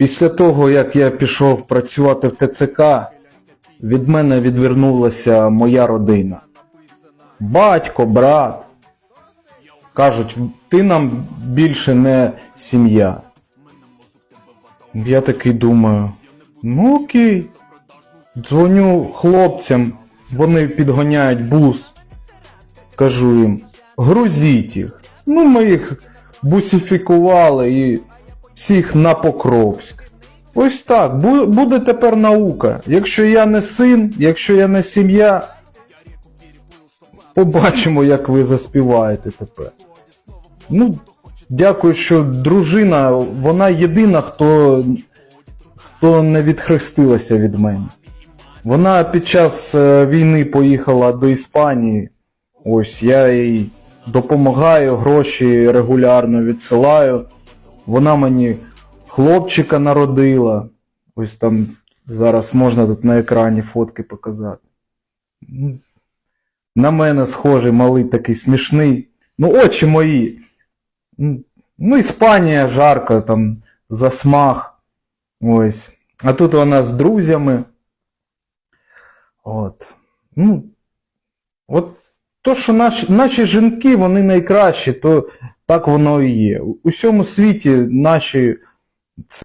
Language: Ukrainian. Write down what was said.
Після того, як я пішов працювати в ТЦК, від мене відвернулася моя родина. Батько, брат. Кажуть, ти нам більше не сім'я. Я такий думаю, ну окей. Дзвоню хлопцям, вони підгоняють бус. Кажу їм, грузіть їх. Ну, ми їх бусифікували і всіх на Покровськ. Ось так, бу- буде тепер наука. Якщо я не син, якщо я не сім'я, побачимо, як ви заспіваєте тепер. Ну, дякую, що дружина, вона єдина, хто, хто не відхрестилася від мене. Вона під час е, війни поїхала до Іспанії. Ось я їй допомагаю, гроші регулярно відсилаю. Вона мені хлопчика народила. Ось там зараз можна тут на екрані фотки показати. Ну, На мене схожий, малий такий смішний. Ну, очі мої. Ну, Іспанія жарко, там засмаг. Ось. А тут вона з друзями. От. Ну, от то, що наші, наші жінки, вони найкращі, то так воно і є. У всьому світі наші